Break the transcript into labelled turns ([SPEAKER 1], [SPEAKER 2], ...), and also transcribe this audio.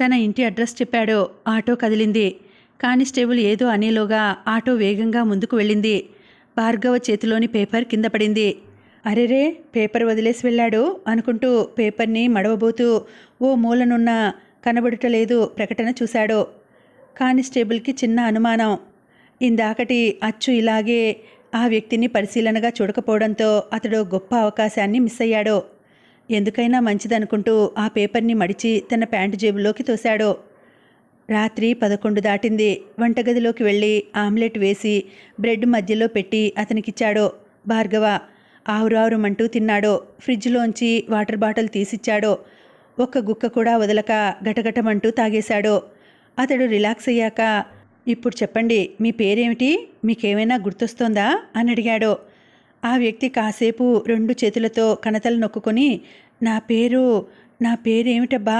[SPEAKER 1] తన ఇంటి అడ్రస్ చెప్పాడు ఆటో కదిలింది. కానిస్టేబుల్ ఏదో అనేలోగా ఆటో వేగంగా ముందుకు వెళ్ళింది. భార్గవ చేతిలోని పేపర్ కింద పడింది. అరెరే పేపర్ వదిలేసి వెళ్ళాడు అనుకుంటూ పేపర్ని మడవబోతూ ఓ మూలనున్న కనబడుటలేదు ప్రకటన చూశాడు. కానిస్టేబుల్కి చిన్న అనుమానం. ఇందాకటి అచ్చు ఇలాగే ఆ వ్యక్తిని పరిశీలనగా చూడకపోవడంతో అతడు గొప్ప అవకాశాన్ని మిస్ అయ్యాడు. ఎందుకైనా మంచిదనుకుంటూ ఆ పేపర్ని మడిచి తన ప్యాంటు జేబులోకి తోశాడు. రాత్రి పదకొండు దాటింది. వంటగదిలోకి వెళ్ళి ఆమ్లెట్ వేసి బ్రెడ్ మధ్యలో పెట్టి అతనికిచ్చాడు. భార్గవ ఆవురావురమంటూ తిన్నాడు. ఫ్రిడ్జ్లోంచి వాటర్ బాటిల్ తీసిచ్చాడు. ఒక్క గుక్క కూడా వదలక గటగటమంటూ తాగేశాడు. అతడు రిలాక్స్ అయ్యాక ఇప్పుడు చెప్పండి మీ పేరేమిటి? మీకేమైనా గుర్తొస్తోందా? అని అడిగాడు. ఆ వ్యక్తి కాసేపు రెండు చేతులతో కణతలు నొక్కుకొని నా పేరు నా పేరేమిటబ్బా?